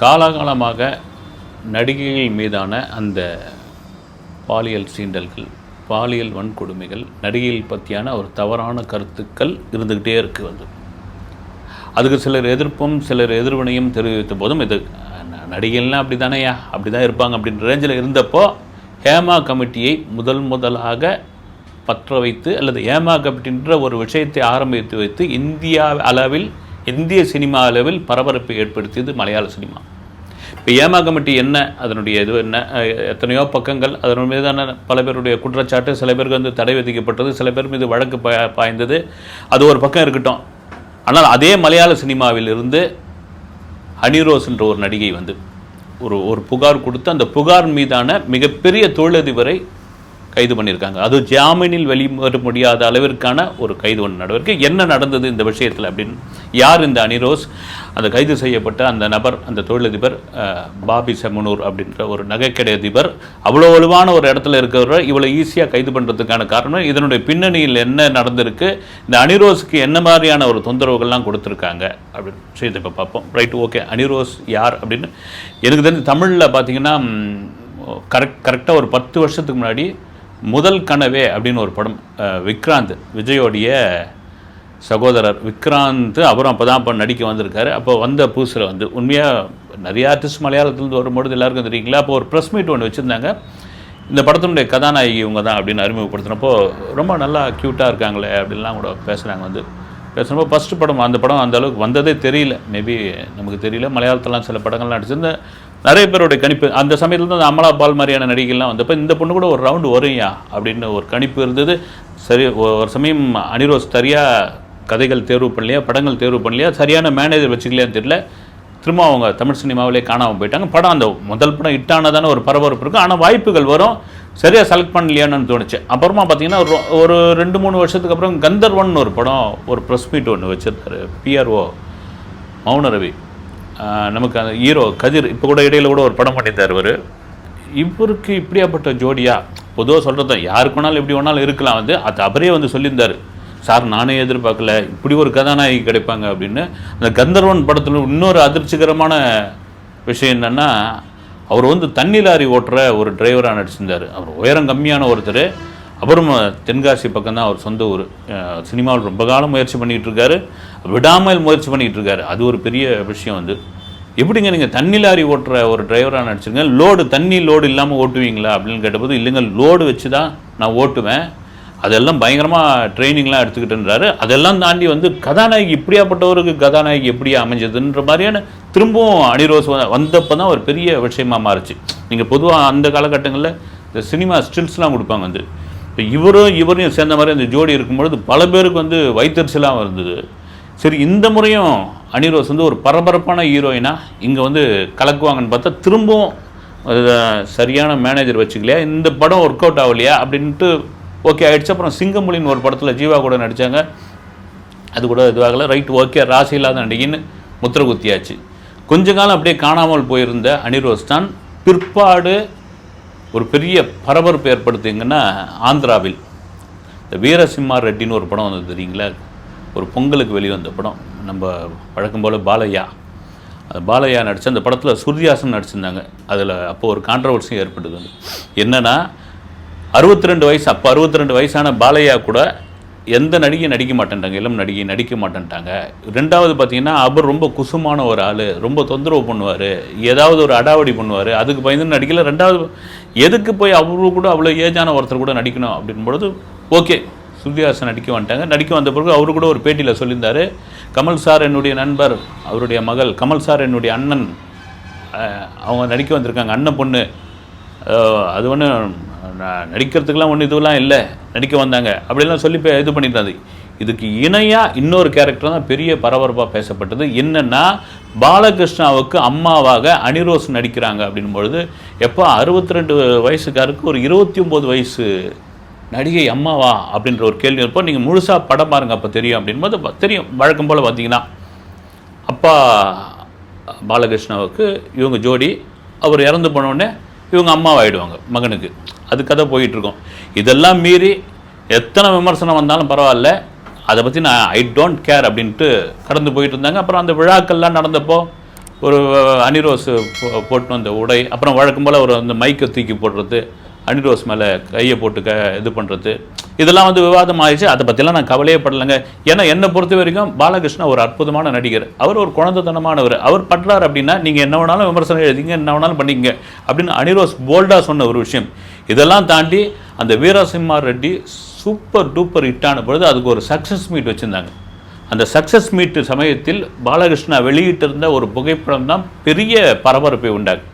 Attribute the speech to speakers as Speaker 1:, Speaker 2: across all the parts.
Speaker 1: காலாகாலமாக நடிகைகள் மீதான அந்த பாலியல் சீண்டல்கள் பாலியல் வன்கொடுமைகள் நடிகைகள் பற்றியான ஒரு தவறான கருத்துக்கள் இருந்துக்கிட்டே இருக்கு வந்து. அதுக்கு சிலர் எதிர்ப்பும் சிலர் எதிர்வினையும் தெரிவித்த போதும் இது நடிகைகள்லாம் அப்படி தானேயா அப்படி தான் இருப்பாங்க அப்படின்ற ரேஞ்சில் இருந்தப்போ ஹேமா கமிட்டியை முதல் முதலாக பற்ற வைத்து அல்லது ஏமா கமிட்டின்ற ஒரு விஷயத்தை ஆரம்பித்து வைத்து இந்தியா அளவில் இந்திய சினிமா அளவில் பரபரப்பை ஏற்படுத்தியது மலையாள சினிமா. இப்போ ஏமா கமிட்டி என்ன? அதனுடைய இது என்ன? எத்தனையோ பக்கங்கள். அதன் மீதான பல பேருடைய குற்றச்சாட்டு சில பேருக்கு வந்து தடை விதிக்கப்பட்டது சில பேர் மீது வழக்கு பா- பாய்ந்தது. அது ஒரு பக்கம் இருக்கட்டும். ஆனால் அதே மலையாள சினிமாவில் இருந்து ஹனிரோஸ்ன்ற ஒரு நடிகை வந்து ஒரு ஒரு புகார் கொடுத்து அந்த புகார் மீதான மிகப்பெரிய தொழிலதிபரை கைது பண்ணியிருக்காங்க. அது ஜாமீனில் வெளிவர முடியாத அளவிற்கான ஒரு கைது ஒன்று நடவடிக்கை. என்ன நடந்தது இந்த விஷயத்தில் அப்படின்னு யார் இந்த அனிரோஸ்? அந்த கைது செய்யப்பட்ட அந்த நபர் அந்த தொழிலதிபர் பாபி செமனூர் அப்படின்ற ஒரு நகைக்கடை அதிபர் அவ்வளோ வலுவான ஒரு இடத்துல இருக்கிறவர் இவ்வளோ ஈஸியாக கைது பண்ணுறதுக்கான காரணம் இதனுடைய பின்னணியில் என்ன நடந்திருக்கு? இந்த அனிரோஸுக்கு என்ன மாதிரியான ஒரு தொந்தரவுகள்லாம் கொடுத்துருக்காங்க? அப்படின்னு விஷயத்தை இப்போ பார்ப்போம். Right okay. அனிரோஸ் யார் அப்படின்னு? எனக்கு தெரிஞ்சு தமிழில் பார்த்தீங்கன்னா கரெக்ட் கரெக்டாக ஒரு பத்து வருஷத்துக்கு முன்னாடி முதல் கனவே அப்படின்னு ஒரு படம் விக்ராந்த் விஜயோடைய சகோதரர் விக்ராந்த் அவரும் அப்போ தான் அப்போ நடிக்க வந்திருக்காரு. அப்போ வந்த புதுசில் வந்து உண்மையாக நிறைய ஆர்டிஸ்ட் மலையாளத்துலேருந்து வரும்பொழுது எல்லாருக்கும் தெரியுங்களா? அப்போ ஒரு ப்ரெஸ் மீட் ஒன்று வச்சுருந்தாங்க. இந்த படத்தினுடைய கதாநாயகி இவங்க தான் அப்படின்னு அறிமுகப்படுத்தினப்போ ரொம்ப நல்லா க்யூட்டாக இருக்காங்களே அப்படின்லாம் கூட பேசுகிறாங்க வந்து. பேசுகிறப்போ ஃபஸ்ட்டு படம் அந்த படம் அந்த அளவுக்கு வந்ததே தெரியல. மேபி நமக்கு தெரியல. மலையாளத்திலாம் சில படங்கள்லாம் நடிச்சிருந்த நிறைய பேருடைய கணிப்பு அந்த சமயத்தில் தான் அமலா பால் மாதிரியான நடிகைகள்லாம் வந்தப்போ இந்த பொண்ணு கூட ஒரு ரவுண்டு வரும்யா அப்படின்னு ஒரு கணிப்பு இருந்தது. சரி ஒரு சமயம் அனிரோஸ் சரியாக கதைகள் தேர்வு பண்ணலையா படங்கள் தேர்வு பண்ணலையா சரியான மேனேஜர் வச்சுக்கலையான்னு தெரியல. திரும்ப அவங்க தமிழ் சினிமாவிலே காணாமல் போயிட்டாங்க. படம் அந்த முதல் படம் இட்டானதான ஒரு பரபரப்பு இருக்கும் ஆனால் வாய்ப்புகள் வரும். சரியாக செலக்ட் பண்ணலையான்னு தோணுச்சு. அப்புறமா பார்த்தீங்கன்னா ஒரு ஒரு ரெண்டு மூணு வருஷத்துக்கு அப்புறம் கந்தர்வன் ஒரு படம் ஒரு ப்ரெஸ் மீட் ஒன்று வச்சுருந்தாரு. பிஆர்ஓ மௌன ரவி. நமக்கு அந்த ஹீரோ கதிர் இப்போ கூட இடையில கூட ஒரு படம் பண்ணியிருந்தார் இவர். இவருக்கு இப்படியாப்பட்ட ஜோடியா? பொதுவாக சொல்கிறது யாருக்கு வேணாலும் எப்படி வேணாலும் இருக்கலாம் வந்து. அது அவரே வந்து சொல்லியிருந்தார். சார் நானே எதிர்பார்க்கல. இப்படி ஒரு கதாநாயகி கிடைப்பாங்க அப்படின்னு. அந்த கந்தர்வன் படத்தில் இன்னொரு அதிர்ச்சிகரமான விஷயம் என்னென்னா அவர் வந்து தண்ணி லாரி ஓட்டுற ஒரு டிரைவராக நடிச்சிருந்தார். அவர் உயரம் கம்மியான ஒருத்தர். அப்புறம் தென்காசி பக்கம் தான் அவர் சொந்த ஊர். சினிமாவில் ரொம்ப காலம் முயற்சி பண்ணிகிட்டு இருக்காரு விடாமல் முயற்சி பண்ணிகிட்டு இருக்காரு அது ஒரு பெரிய விஷயம் வந்து. எப்படிங்க நீங்கள் தண்ணி லாரி ஓட்டுற ஒரு டிரைவராக நடிச்சிருங்க? லோடு தண்ணி லோடு இல்லாமல் ஓட்டுவீங்களா அப்படின்னு கேட்டபோது இல்லைங்க லோடு வச்சு தான் நான் ஓட்டுவேன். அதெல்லாம் பயங்கரமாக ட்ரைனிங்லாம் எடுத்துக்கிட்டுன்றாரு. அதெல்லாம் தாண்டி வந்து கதாநாயகி இப்படியாப்பட்டவருக்கு கதாநாயகி எப்படியா அமைஞ்சதுன்ற மாதிரியான திரும்பவும் அனிரோஸ் வந்தப்போ தான் ஒரு பெரிய விஷயமா மாறுச்சு. நீங்கள் பொதுவாக அந்த காலகட்டங்களில் இந்த சினிமா ஸ்டில்ஸ்லாம் கொடுப்பாங்க வந்து. இப்போ இவரும் இவரையும் சேர்ந்த மாதிரி அந்த ஜோடி இருக்கும்பொழுது பல பேருக்கு வந்து வைத்தறிச்சலாக இருந்தது. சரி இந்த முறையும் அனிரோஸ் வந்து ஒரு பரபரப்பான ஹீரோயினா இங்கே வந்து கலக்குவாங்கன்னு பார்த்தா திரும்பவும் அது சரியான மேனேஜர் வச்சுக்கலையா இந்த படம் ஒர்க் அவுட் ஆகலையா அப்படின்ட்டு ஓகே ஆகிடுச்சு அப்புறம் சிங்கமொழின்னு ஒரு படத்தில் ஜீவா கூட நடித்தாங்க அது கூட இதுவாகலை. ரைட் ஓகே ராசி இல்லாத நடிகைன்னு முத்திர குத்தியாச்சு. கொஞ்ச காலம் அப்படியே காணாமல் போயிருந்த அனிரோஸ் தான் பிற்பாடு ஒரு பெரிய பரபரப்பு ஏற்படுத்திங்கன்னா ஆந்திராவில். இந்த வீரசிம்மா ரெட்டின்னு ஒரு படம் வந்தது தெரியுங்களா? ஒரு பொங்கலுக்கு வெளிவந்த படம். நம்ம வழக்கம் போல் பாலையா. அது பாலையா நடித்த அந்த படத்தில் சூர்யாசன் நடிச்சிருந்தாங்க. அதில் அப்போ ஒரு கான்ட்ரவர்சியும் ஏற்பட்டது. என்னென்னா அறுபத்தி ரெண்டு வயசு அப்போ அறுபத்தி ரெண்டு வயசான பாலையா கூட எந்த நடிகையும் நடிக்க மாட்டேன்ட்டாங்க இளம் நடிகை நடிக்க மாட்டேன்ட்டாங்க. ரெண்டாவது பார்த்தீங்கன்னா அவர் ரொம்ப குசுமான ஒரு ஆள் ரொம்ப தொந்தரவு பண்ணுவார் ஏதாவது ஒரு அடாவடி பண்ணுவார் அதுக்கு பயந்து நடிக்கல. ரெண்டாவது எதுக்கு போய் அவரு கூட அவ்வளோ ஏஜான ஒருத்தர் கூட நடிக்கணும் அப்படின் பொழுது ஓகே சுருதிஹாசன் நடிக்க வந்துட்டாங்க. நடிக்க வந்த பிறகு அவரு கூட ஒரு பேட்டியில் சொல்லியிருந்தார் கமல் சார் என்னுடைய நண்பர் அவருடைய மகள் கமல் சார் என்னுடைய அண்ணன் அவங்க நடிக்க வந்திருக்காங்க அண்ணன் பொண்ணு. அது ஒன்று நடிக்கிறதுக்கெலாம் ஒன்றும் இதுவெல்லாம் இல்லை. நடிக்க வந்தாங்க. அப்படிலாம் சொல்லி பே- இது பண்ணிட்டாரு. இதுக்கு இணையாக இன்னொரு கேரக்டர் தான் பெரிய பரபரப்பாக பேசப்பட்டது. என்னென்னா பாலகிருஷ்ணாவுக்கு அம்மாவாக அனிரோஸ் நடிக்கிறாங்க அப்படின் பொழுது எப்போ அறுபத்தி ரெண்டு வயசுக்காருக்கு ஒரு இருபத்தி ஒம்பது வயசு நடிகை அம்மாவா அப்படின்ற ஒரு கேள்வி இருப்போம். நீங்கள் முழுசாக படம் பாருங்க அப்போ தெரியும் அப்படின்போது தெரியும். வழக்கம் போல் பார்த்தீங்கன்னா அப்பா பாலகிருஷ்ணாவுக்கு இவங்க ஜோடி அவர் இறந்து போனோடனே இவங்க அம்மாவாயிடுவாங்க மகனுக்கு. அது கதை போயிட்டுருக்கோம். இதெல்லாம் மீறி எத்தனை விமர்சனம் வந்தாலும் பரவாயில்ல. அதை பற்றி நான் ஐ டோன்ட் கேர் அப்படின்ட்டு கடந்து போயிட்டு இருந்தாங்க அப்புறம் அந்த விழாக்கள்லாம் நடந்தப்போ ஒரு அனிரோஸ் போ- போட்டு வந்த உடை அப்புறம் வழக்கம் போல் ஒரு அந்த மைக்கை தூக்கி போடுறது அனிரோஸ் மேலே கையை போட்டு க இது பண்ணுறது இதெல்லாம் வந்து விவாதம் ஆயிடுச்சு. அதை பற்றிலாம் நான் கவலையே படலைங்க. ஏன்னா என்னை பொறுத்த வரைக்கும் பாலகிருஷ்ணா ஒரு அற்புதமான நடிகர். அவர் ஒரு குழந்தைத்தனமானவர். அவர் பண்ணுறாரு அப்படின்னா நீங்கள் என்ன வேணாலும் விமர்சனம் எழுதிங்க என்ன வேணாலும் பண்ணிக்கங்க அப்படின்னு அனிரோஸ் போல்டாக சொன்ன ஒரு விஷயம். இதெல்லாம் தாண்டி அந்த வீரசிம்மா ரெட்டி சூப்பர் டூப்பர் ஹிட்டான பொழுது அதுக்கு ஒரு சக்ஸஸ் மீட் வச்சுருந்தாங்க. அந்த சக்ஸஸ் மீட் சமயத்தில் பாலகிருஷ்ணா வெளியிட்டிருந்த ஒரு புகைப்படம் தான் பெரிய பரபரப்பை உண்டாக்கு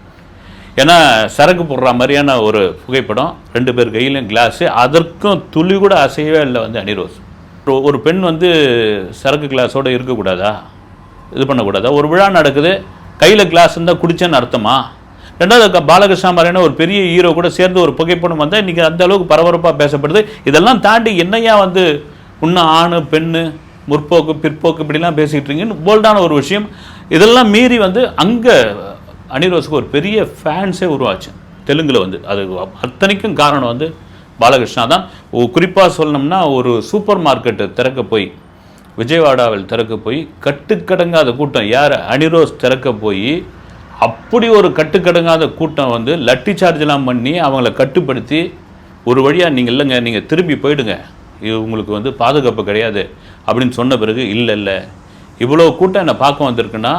Speaker 1: ஏன்னா சரக்கு போடுற மாதிரியான ஒரு புகைப்படம் ரெண்டு பேர் கையிலும் கிளாஸு அதற்கும் துளி கூட அசையவே இல்லை வந்து அனிரோஸ் ஒரு- ஒரு பெண் வந்து சரக்கு கிளாஸோடு இருக்கக்கூடாதா? இது பண்ணக்கூடாதா? ஒரு விழா நடக்குது கையில் கிளாஸ் இருந்தால் குடிச்சேன்னு அர்த்தமா? ரெண்டாவது க- பாலகிருஷ்ணா மாதிரியான ஒரு பெரிய ஹீரோ கூட சேர்ந்து ஒரு புகைப்படம் வந்தால் இன்றைக்கி அந்த அளவுக்கு பரபரப்பாக பேசப்படுது. இதெல்லாம் தாண்டி என்னையா வந்து இன்னும் ஆணு பெண்ணு முற்போக்கு பிற்போக்கு இப்படிலாம் பேசிகிட்டு இருக்கீங்கன்னு போல்டான ஒரு விஷயம். இதெல்லாம் மீறி வந்து அங்கே அனிரோஸுக்கு ஒரு பெரிய ஃபேன்ஸே உருவாச்சு. தெலுங்கில் வந்து. அது அத்தனைக்கும் காரணம் வந்து பாலகிருஷ்ணா தான். குறிப்பாக சொல்லணும்னா ஒரு சூப்பர் மார்க்கெட்டு திறக்க போய் விஜயவாடாவில் திறக்க போய் கட்டுக்கடங்காத கூட்டம். யார்? அனிரோஸ் திறக்க போய் அப்படி ஒரு கட்டுக்கடங்காத கூட்டம் வந்து லட்டி சார்ஜ்லாம் பண்ணி அவங்கள கட்டுப்படுத்தி ஒரு வழியாக நீங்கள் இல்லைங்க நீங்கள் திரும்பி போயிடுங்க. இது உங்களுக்கு வந்து பாதுகாப்பு கிடையாது. அப்படின்னு சொன்ன பிறகு இல்லை இல்லை. இவ்வளோ கூட்டம் என்னை பார்க்க வந்திருக்குன்னா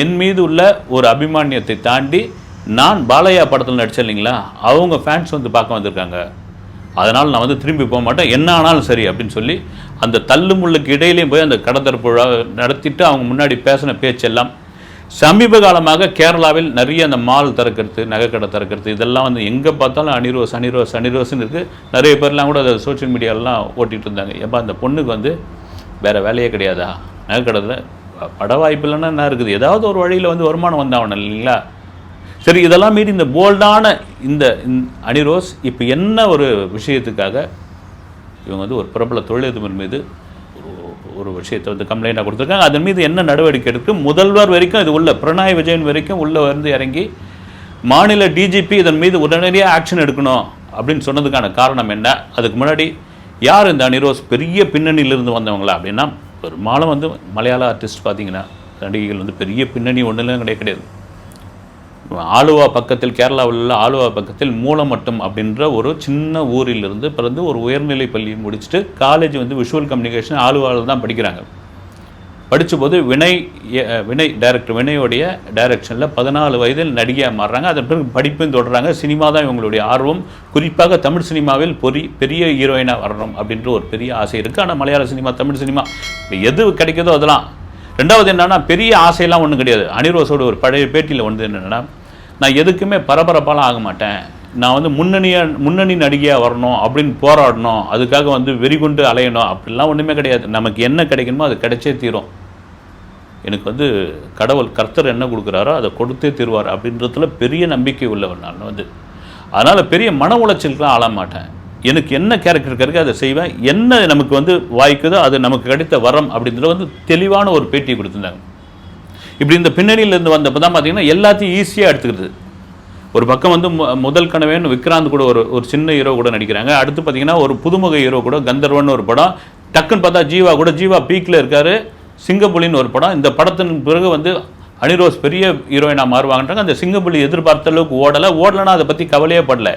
Speaker 1: என் மீது உள்ள ஒரு அபிமானியத்தை தாண்டி நான் பாலையா படத்தில் நடித்தேன் இல்லைங்களா? அவங்க ஃபேன்ஸ் வந்து பார்க்க வந்திருக்காங்க. அதனால் நான் வந்து திரும்பி போக மாட்டேன். என்ன ஆனாலும் சரி அப்படின்னு சொல்லி அந்த தள்ளு முள்ளுக்கு இடையிலையும் போய் அந்த கடத்தரப்பு விழா நடத்திட்டு அவங்க முன்னாடி பேசின பேச்செல்லாம் சமீப காலமாக கேரளாவில் நிறைய அந்த மால் திறக்கிறது நகைக்கடை திறக்கிறது இதெல்லாம் வந்து எங்கே பார்த்தாலும் அனிரோஸ் அனிரோஸ் அனிரோஸ்னு இருக்குது நிறைய பேர்லாம் கூட அதை சோஷியல் மீடியாலெலாம் ஓட்டிகிட்டு இருந்தாங்க. ஏப்பா அந்த பொண்ணுக்கு வந்து வேறு வேலையே கிடையாதா? நகைக்கடையில் பட வாய்ப்பு இல்லைன்னா என்ன இருக்குது? ஏதாவது ஒரு வழியில் வந்து வருமானம் வந்தாகணும் இல்லைங்களா சரி இதெல்லாம் மீறி இந்த போல்டான இந்த அனிரோஸ் இப்போ என்ன ஒரு விஷயத்துக்காக இவங்க வந்து ஒரு பிரபல தொழிலதிபர் மீது ஒரு விஷயத்தை வந்து கம்ப்ளைண்ட்டாக கொடுத்துருக்காங்க. அதன் மீது என்ன நடவடிக்கை எடுக்கும் முதல்வர் வரைக்கும் இது உள்ள பிரணாய் விஜயன் வரைக்கும் உள்ளே வந்து இறங்கி மாநில டிஜிபி இதன் மீது உடனடியாக ஆக்ஷன் எடுக்கணும் அப்படின்னு சொன்னதுக்கான காரணம் என்ன? அதுக்கு முன்னாடி யார் இந்த அனிரோஸ்? பெரிய பின்னணியிலிருந்து வந்தவங்களா அப்படின்னா பெரும்பாலும் வந்து மலையாள ஆர்டிஸ்ட் பார்த்தீங்கன்னா நடிகைகள் வந்து பெரிய பின்னணி ஒன்றுலாம் கிடையாது கிடையாது. ஆலுவா பக்கத்தில் கேரளாவில் உள்ள ஆலுவா பக்கத்தில் மூலமட்டம் அப்படின்ற ஒரு சின்ன ஊரிலிருந்து பிறந்து ஒரு உயர்நிலை பள்ளி முடிச்சுட்டு காலேஜ் வந்து விஷுவல் கம்யூனிகேஷன் ஆலுவாவில் தான் படிக்கிறாங்க. படித்தபோது வினய் வினய் டைரக்டர் வினயோடைய டைரக்ஷனில் பதினாலு வயதில் நடிகையாக மாறுறாங்க. அதன் பிறகு படிப்பையும் தொடர்றாங்க. சினிமா தான் இவங்களுடைய ஆர்வம். குறிப்பாக தமிழ் சினிமாவில் பொறி பெரிய ஹீரோயினாக வரணும் அப்படின்ற ஒரு பெரிய ஆசை இருக்குது ஆனால் மலையாள சினிமா தமிழ் சினிமா இப்போ எது கிடைக்குதோ அதெல்லாம். ரெண்டாவது என்னென்னா பெரிய ஆசையெல்லாம் ஒன்றும் கிடையாது. அனிரோஸோட ஒரு பழைய பேட்டியில் வந்து என்னென்னா நான் எதுக்குமே பரபரப்பாலாம் ஆக மாட்டேன். நான் வந்து முன்னணியாக முன்னணி நடிகையாக வரணும் அப்படின்னு போராடணும். அதுக்காக வந்து வெறிகுண்டு அலையணும். அப்படிலாம் ஒன்றுமே கிடையாது. நமக்கு என்ன கிடைக்கணுமோ அது கிடைச்சே தீரும். எனக்கு வந்து கடவுள் கர்த்தர் என்ன கொடுக்குறாரோ அதை கொடுத்தே தருவார் அப்படின்றதுல பெரிய நம்பிக்கை உள்ளவன் நான் வந்து. அதனால் பெரிய மன உளைச்சலுக்குலாம் ஆள மாட்டேன். எனக்கு என்ன கேரக்டர் கிடைக்க அதை செய்வேன் என்ன நமக்கு வந்து வாய்க்குதோ அது நமக்கு கிடைத்த வரம் அப்படின்றத வந்து தெளிவான ஒரு பேட்டி கொடுத்துருந்தாங்க. இப்படி இந்த பின்னணியிலேருந்து வந்தப்போ தான் பார்த்தீங்கன்னா எல்லாத்தையும் ஈஸியாக எடுத்துக்கிறது. ஒரு பக்கம் வந்து மு- முதல் கனவேன்னு விக்ராந்த் கூட ஒரு ஒரு சின்ன ஹீரோ கூட நடிக்கிறாங்க. அடுத்து பார்த்தீங்கன்னா ஒரு புதுமுக ஹீரோ கூட கந்தர்வன் ஒரு படம். டக்குன்னு பார்த்தா ஜீவா கூட ஜீவா பீக்கில் இருக்காரு. சிங்கப்புலின்னு ஒரு படம். இந்த படத்தின் பிறகு வந்து அனிரோஸ் பெரிய ஹீரோயினாக மாறுவாங்கன்றாங்க. அந்த சிங்கப்புலி எதிர்பார்த்த அளவுக்கு ஓடலை. ஓடலைன்னா அதை பற்றி கவலையே படல.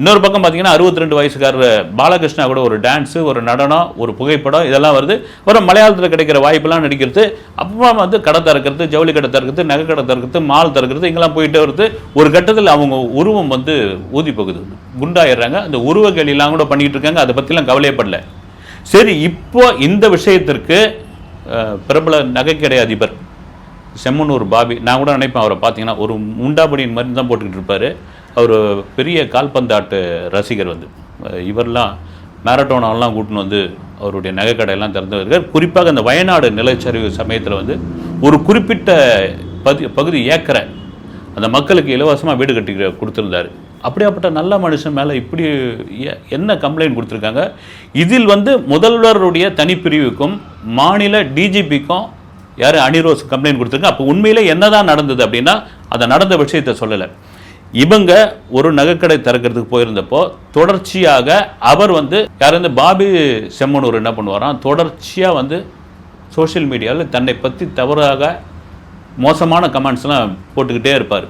Speaker 1: இன்னொரு பக்கம் பார்த்தீங்கன்னா 62 ரெண்டு வயசுக்காரர் பாலகிருஷ்ணா கூட ஒரு டான்ஸு ஒரு நடனம் ஒரு புகைப்படம் இதெல்லாம் வருது. அப்புறம் மலையாளத்தில் கிடைக்கிற வாய்ப்பெல்லாம் நடிக்கிறது. அப்புறமா வந்து கடை திறக்கிறது ஜவுளி கடை திறக்கிறது நகை கடை திறக்கிறது மால் திறக்கிறது இங்கெல்லாம் போயிட்டே வருது. ஒரு கட்டத்தில் அவங்க உருவம் வந்து ஊதி போகுது. குண்டாயிடுறாங்க. அந்த உருவ கேலிலாம் கூட பண்ணிகிட்டு இருக்காங்க. அதை பற்றிலாம் கவலையப்படல சரி இப்போ இந்த விஷயத்திற்கு பிரபல நகைக்கடை அதிபர் செம்மனூர் பாபி நான் கூட நினைப்பேன் அவரை பார்த்தீங்கன்னா ஒரு முண்டாபடியின் மாதிரி தான் போட்டுக்கிட்டு இருப்பார். அவர் பெரிய கால்பந்தாட்டு ரசிகர் வந்து. இவரெல்லாம் மேரட்டோனெல்லாம் கூட்டின்னு வந்து அவருடைய நகைக்கடையெல்லாம் திறந்து குறிப்பாக அந்த வயநாடு நிலச்சரிவு சமயத்தில் வந்து ஒரு குறிப்பிட்ட பதி பகுதி ஏக்கரை அந்த மக்களுக்கு இலவசமாக வீடு கட்டி கொடுத்துருந்தாரு. அப்படியாப்பட்ட நல்ல மனுஷன் மேலே இப்படி என்ன கம்ப்ளைண்ட் கொடுத்துருக்காங்க? இதில் வந்து முதல்வருடைய தனிப்பிரிவுக்கும் மாநில டிஜிபிக்கும் யார் அனிரோஸ் கம்ப்ளைண்ட் கொடுத்துருக்காங்க அப்போ உண்மையிலே என்னதான் நடந்தது அப்படின்னா அதை நடந்த விஷயத்தை சொல்லலை. இவங்க ஒரு நகைக்கடை திறக்கிறதுக்கு போயிருந்தப்போ தொடர்ச்சியாக அவர் வந்து யார் வந்து பாபி செம்மனூர் என்ன பண்ணுவாராம்? தொடர்ச்சியாக வந்து சோஷியல் மீடியாவில் தன்னை பற்றி தவறாக மோசமான கமெண்ட்ஸ்லாம் போட்டுக்கிட்டே இருப்பார்.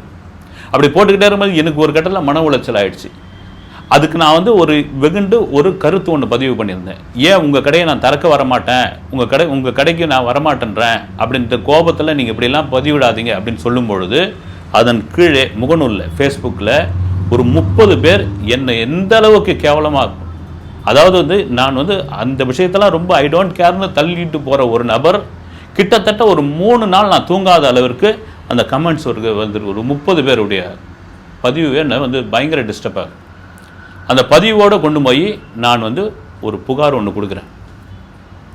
Speaker 1: அப்படி போட்டுக்கிட்டே இருக்கும்போது எனக்கு ஒரு கட்டத்தில் மன உளைச்சல் ஆயிடுச்சு. அதுக்கு நான் வந்து ஒரு வெகுண்டு ஒரு கருத்து ஒன்று பதிவு பண்ணியிருந்தேன். ஏன் உங்கள் கடையை நான் திறக்க வரமாட்டேன்? உங்கள் கடை உங்கள் கடைக்கு நான் வரமாட்டேன்றேன்? அப்படின்ற கோபத்தில் நீங்கள் இப்படிலாம் பதிவிடாதீங்க அப்படின்னு சொல்லும் பொழுது அதன் கீழே முகநூலில் ஃபேஸ்புக்கில் ஒரு முப்பது பேர் என்னை எந்த அளவுக்கு கேவலமாக அதாவது வந்து நான் வந்து அந்த விஷயத்தெல்லாம் ரொம்ப ஐ டோன்ட் கேர்னு தள்ளிட்டு போகிற ஒரு நபர் கிட்டத்தட்ட ஒரு மூணு நாள் நான் தூங்காத அளவிற்கு அந்த கமெண்ட்ஸ் ஒரு வந்து ஒரு முப்பது பேருடைய பதிவு என்ன வந்து பயங்கர டிஸ்டர்ப் அந்த பதிவோடு கொண்டு போய் நான் வந்து ஒரு புகார் ஒன்று கொடுக்குறேன்.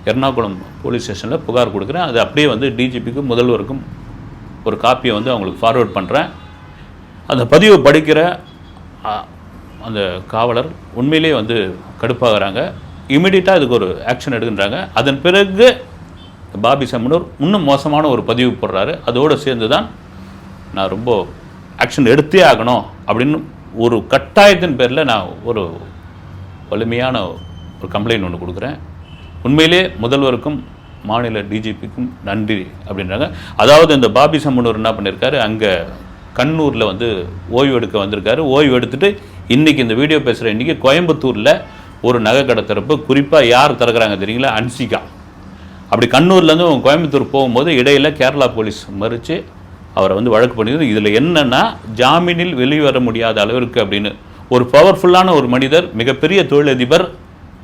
Speaker 1: எர்ணாகுளம் போலீஸ் ஸ்டேஷனில் புகார் கொடுக்குறேன். அது அப்படியே வந்து டிஜிபிக்கும் முதல்வருக்கும் ஒரு காப்பியை வந்து அவங்களுக்கு ஃபார்வேர்ட் பண்ணுறேன் அந்த பதிவை படிக்கிற அந்த காவலர் உண்மையிலேயே வந்து கடுப்பாகிறாங்க. இமிடியட்டாக இதுக்கு ஒரு ஆக்ஷன் எடுக்கின்றாங்க. அதன் பிறகு பாபி சம்மனூர் இன்னும் மோசமான ஒரு பதிவு போடுறாரு. அதோடு சேர்ந்து தான் நான் ரொம்ப ஆக்ஷன் எடுத்தே ஆகணும் அப்படின்னு ஒரு கட்டாயத்தின் பேரில் நான் ஒரு வலிமையான ஒரு கம்ப்ளைண்ட் ஒன்று கொடுக்குறேன். உண்மையிலே முதல்வருக்கும் மாநில டிஜிபிக்கும் நன்றி அப்படின்றாங்க. அதாவது இந்த பாபி சம்மனூர் என்ன பண்ணியிருக்காரு அங்கே கண்ணூரில் வந்து ஓய்வு எடுக்க வந்திருக்காரு. ஓய்வு எடுத்துட்டு இன்றைக்கி இந்த வீடியோ பேசுகிற இன்றைக்கி கோயம்புத்தூரில் ஒரு நகை கடை திறப்பு. குறிப்பாக யார் திறக்கிறாங்க தெரியுங்களா? அன்சிகா. அப்படி கண்ணூர்லேருந்து கோயம்புத்தூர் போகும்போது இடையில் கேரளா போலீஸ் மறித்து அவரை வந்து வழக்கு பண்ணியது இதில் என்னன்னா ஜாமீனில் வெளிவர முடியாத அளவிற்கு அப்படின்னு. ஒரு பவர்ஃபுல்லான ஒரு மனிதர் மிகப்பெரிய தொழிலதிபர்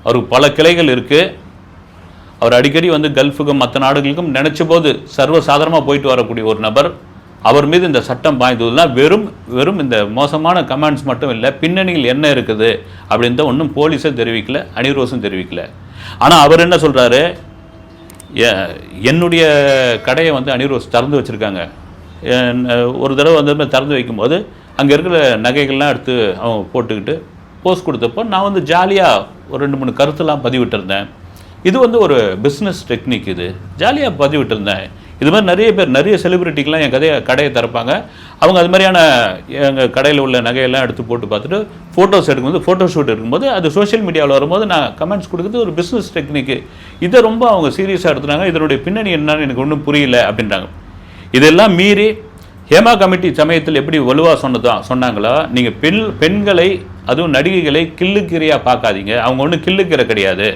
Speaker 1: அவருக்கு பல கிளைகள் இருக்குது அவர் அடிக்கடி வந்து கல்ஃபுக்கும் மற்ற நாடுகளுக்கும் நினச்ச போது சர்வசாதாரணமாக போயிட்டு வரக்கூடிய ஒரு நபர். அவர் மீது இந்த சட்டம் பாய்ந்ததுனால் வெறும் வெறும் இந்த மோசமான கமெண்ட்ஸ் மட்டும் இல்லை பின்னணியில் என்ன இருக்குது அப்படின்னு தான் ஒன்றும் போலீஸும் தெரிவிக்கல அனிரோஸும் தெரிவிக்கல. ஆனால் அவர் என்ன சொல்கிறாரு என்னுடைய கடையை வந்து அனிரோஸ் திறந்து வச்சுருக்காங்க. ஒரு தடவை வந்து திறந்து வைக்கும்போது அங்கே இருக்கிற நகைகள்லாம் எடுத்து அவங்க போட்டுக்கிட்டு போஸ்ட் கொடுத்தப்போ நான் வந்து ஜாலியாக ஒரு ரெண்டு மூணு கருத்துலாம் பதிவிட்டிருந்தேன். இது வந்து ஒரு பிஸ்னஸ் டெக்னிக் இது. ஜாலியாக பதிவிட்டிருந்தேன். இது மாதிரி நிறைய பேர் நிறைய செலிபிரிட்டிக்கெலாம் என் கதையை கடையை திறப்பாங்க. அவங்க அது மாதிரியான எங்கள் கடையில் உள்ள நகையெல்லாம் எடுத்து போட்டு பார்த்துட்டு ஃபோட்டோஸ் எடுக்கும்போது ஃபோட்டோ ஷூட் எடுக்கும்போது அது சோஷியல் மீடியாவில் வரும்போது நான் கமெண்ட்ஸ் கொடுக்குறது ஒரு பிஸ்னஸ் டெக்னிக்கு இதை ரொம்ப அவங்க சீரியஸாக எடுத்துனாங்க இதனுடைய பின்னணி என்னன்னு எனக்கு ஒன்றும் புரியல அப்படின்றாங்க. இதெல்லாம் மீறி ஹேமா கமிட்டி சமயத்தில் எப்படி வலுவாக சொன்னதா சொன்னாங்களோ? நீங்கள் பெண் பெண்களை அதுவும் நடிகைகளை கில்லுக்கீரையாக பார்க்காதீங்க. அவங்க ஒன்றும் கில்லுக்கீரை கிடையாது.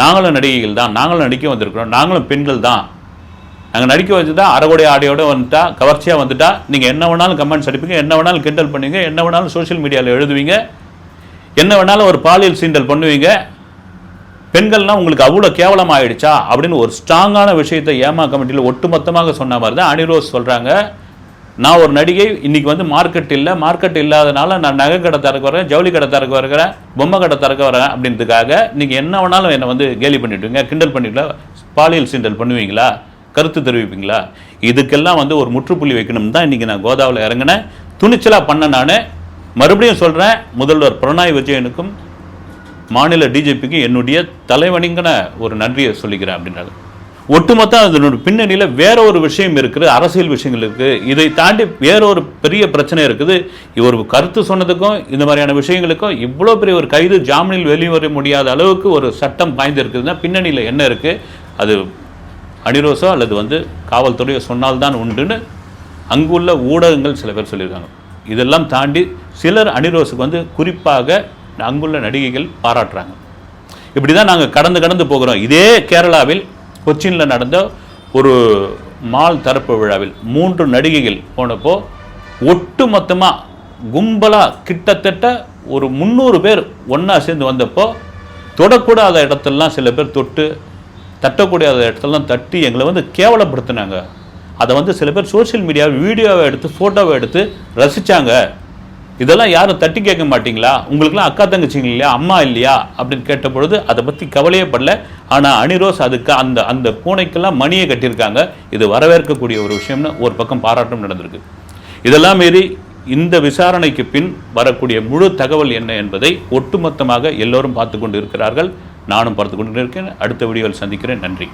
Speaker 1: நாங்களும் நடிகைகள் தான். நாங்களும் நடிக்க வந்திருக்கிறோம். நாங்களும் பெண்கள் தான். நாங்கள் நடிக்க வச்சுட்டா அரைகோடைய ஆடையோட வந்துட்டா? கவர்ச்சியாக வந்துட்டா? நீங்கள் என்ன வேணாலும் கமெண்ட்ஸ் அடிப்பீங்க. என்ன வேணாலும் கிண்டல் பண்ணுவீங்க. என்ன வேணாலும் சோஷியல் மீடியாவில் எழுதுவீங்க. என்ன வேணாலும் ஒரு பாலியல் சீண்டல் பண்ணுவீங்க. பெண்கள்னால் உங்களுக்கு அவ்வளோ கேவலம் ஆயிடுச்சா அப்படின்னு ஒரு ஸ்ட்ராங்கான விஷயத்தை ஏமா கமிட்டியில் ஒட்டுமொத்தமாக சொன்ன மாதிரி தான் அனிரோஸ் சொல்கிறாங்க நான் ஒரு நடிகை இன்னைக்கு வந்து மார்க்கெட் இல்லை. மார்க்கெட் இல்லாதனால நான் நகை கடை திறக்க வரேன் ஜவுளி கடை திறக்க வருகிறேன் பொம்மை கடை திறக்க வரேன் அப்படின்றதுக்காக நீங்கள் என்ன வேணாலும் என்னை வந்து கேலி பண்ணிவிடுவீங்க கிண்டல் பண்ணிவிட்டு பாலியல் சீண்டல் பண்ணுவீங்களா? கருத்து தெரிவிப்பீங்களா? இதுக்கெல்லாம் வந்து ஒரு முற்றுப்புள்ளி வைக்கணும் தான் இன்றைக்கி நான் கோதாவில் இறங்கினேன். துணிச்சலாக பண்ண நான். மறுபடியும் சொல்கிறேன் முதல்வர் பிரணாய் விஜயனுக்கும் மாநில டிஜிபிக்கும் என்னுடைய தலைவனிங்கின ஒரு நன்றியை சொல்லிக்கிறேன் அப்படின்றாங்க ஒட்டுமொத்தம் அதனோட பின்னணியில் வேற ஒரு விஷயம் இருக்குது அரசியல் விஷயங்கள் இருக்குது. இதை தாண்டி வேற ஒரு பெரிய பிரச்சனை இருக்குது. ஒரு கருத்து சொன்னதுக்கும் இந்த மாதிரியான விஷயங்களுக்கும் இவ்வளோ பெரிய ஒரு கைது ஜாமீனில் வெளிவர முடியாத அளவுக்கு ஒரு சட்டம் பாய்ந்து இருக்குதுன்னா பின்னணியில் என்ன இருக்குது அது அனிரோஸோ அல்லது வந்து காவல்துறையோ சொன்னால்தான் உண்டுன்னு அங்குள்ள ஊடகங்கள் சில பேர் சொல்லியிருக்காங்க. இதெல்லாம் தாண்டி சிலர் அனிரோஸுக்கு வந்து குறிப்பாக அங்குள்ள நடிகைகள் பாராட்டுறாங்க. இப்படி தான் நாங்கள் கடந்து கடந்து போகிறோம். இதே கேரளாவில் கொச்சினில் நடந்த ஒரு மால் தரப்பு விழாவில் மூன்று நடிகைகள் போனப்போ ஒட்டு மொத்தமாக கும்பலாக கிட்டத்தட்ட ஒரு முந்நூறு பேர் ஒன்றா சேர்ந்து வந்தப்போ தொடக்கூடாத இடத்துலலாம் சில பேர் தொட்டு தட்டக்கூடிய இடத்துலலாம் தட்டி எங்களை வந்து கேவலப்படுத்தினாங்க. அதை வந்து சில பேர் சோஷியல் மீடியாவில் வீடியோவை எடுத்து ஃபோட்டோவை எடுத்து ரசித்தாங்க இதெல்லாம் யாரும் தட்டி கேட்க மாட்டிங்களா? உங்களுக்குலாம் அக்கா தங்கச்சிங்க இல்லையா? அம்மா இல்லையா? அப்படின்னு கேட்ட பொழுது அதை பற்றி கவலையே படல. ஆனால் அனிரோஸ் அதுக்கு அந்த அந்த பூனைக்கெல்லாம் மணியை கட்டியிருக்காங்க. இது வரவேற்கக்கூடிய ஒரு விஷயம்னு ஒரு பக்கம் பாராட்டும் நடந்திருக்கு. இதெல்லாம் மீறி இந்த விசாரணைக்கு பின் வரக்கூடிய முழு தகவல் என்ன என்பதை ஒட்டுமொத்தமாக எல்லோரும் பார்த்து கொண்டு இருக்கிறார்கள். நானும் பார்த்து கொண்டு இருக்கேன். அடுத்த வீடியோவில் சந்திக்கிறேன். நன்றி.